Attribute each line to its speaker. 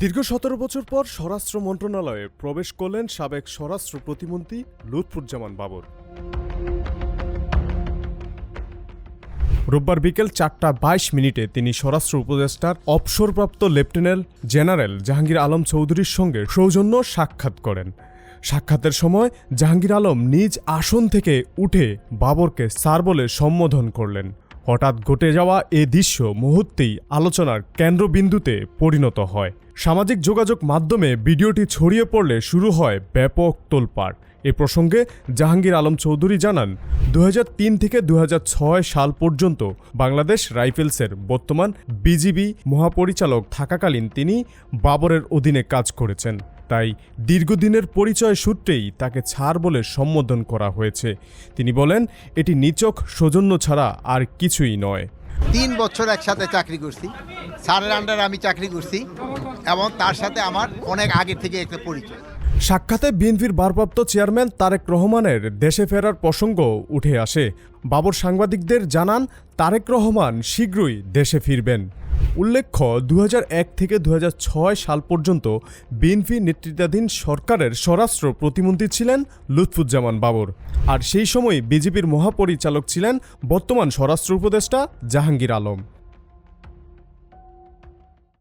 Speaker 1: দীর্ঘ সতেরো বছর পর স্বরাষ্ট্র মন্ত্রণালয়ে প্রবেশ করলেন সাবেক স্বরাষ্ট্র প্রতিমন্ত্রী লুৎফুজ্জামান বাবর। রোববার বিকেল চারটা বাইশ মিনিটে তিনি স্বরাষ্ট্র উপদেষ্টার অবসরপ্রাপ্ত লেফটেন্যান্ট জেনারেল জাহাঙ্গীর আলম চৌধুরীর সঙ্গে সৌজন্য সাক্ষাৎ করেন। সাক্ষাতের সময় জাহাঙ্গীর আলম নিজ আসন থেকে উঠে বাবরকে স্যার বলে সম্বোধন করলেন। হঠাৎ ঘটে যাওয়া এ দৃশ্য মুহূর্তেই আলোচনার কেন্দ্রবিন্দুতে পরিণত হয়। সামাজিক যোগাযোগ মাধ্যমে ভিডিওটি ছড়িয়ে পড়লে শুরু হয় ব্যাপক তোলপাড়। এ প্রসঙ্গে জাহাঙ্গীর আলম চৌধুরী জানান, দুহাজার তিন থেকে দু হাজার ছয় সাল পর্যন্ত বাংলাদেশ রাইফেলসের বর্তমান বিজিবি মহাপরিচালক থাকাকালীন তিনি বাবরের অধীনে কাজ করেছেন। তাই দীর্ঘদিনের পরিচয় সূত্রেই তাকে ছাড় বলে সম্বোধন করা হয়েছে। তিনি বলেন এটি নিচক সৌজন্য ছাড়া আর কিছুই নয়।
Speaker 2: তিন বছর একসাথে চাকরি করছি। স্যারের আন্ডারে আমি চাকরি করছি এবং তার সাথে আমার অনেক আগে থেকে একটা পরিচয়।
Speaker 1: সাক্ষাতে বিএনপির ভারপ্রাপ্ত চেয়ারম্যান তারেক রহমানের দেশে ফেরার প্রসঙ্গ উঠে আসে। বাবর সাংবাদিকদের জানান তারেক রহমান শীঘ্রই দেশে ফিরবেন। উল্লেখ্য দু হাজার এক থেকে দুহাজার ছয় সাল পর্যন্ত বিএনপি নেতৃত্বাধীন সরকারের স্বরাষ্ট্র প্রতিমন্ত্রী ছিলেন লুৎফুজ্জামান বাবর। আর সেই সময় বিজেপির মহাপরিচালক ছিলেন বর্তমান স্বরাষ্ট্র উপদেষ্টা জাহাঙ্গীর আলম।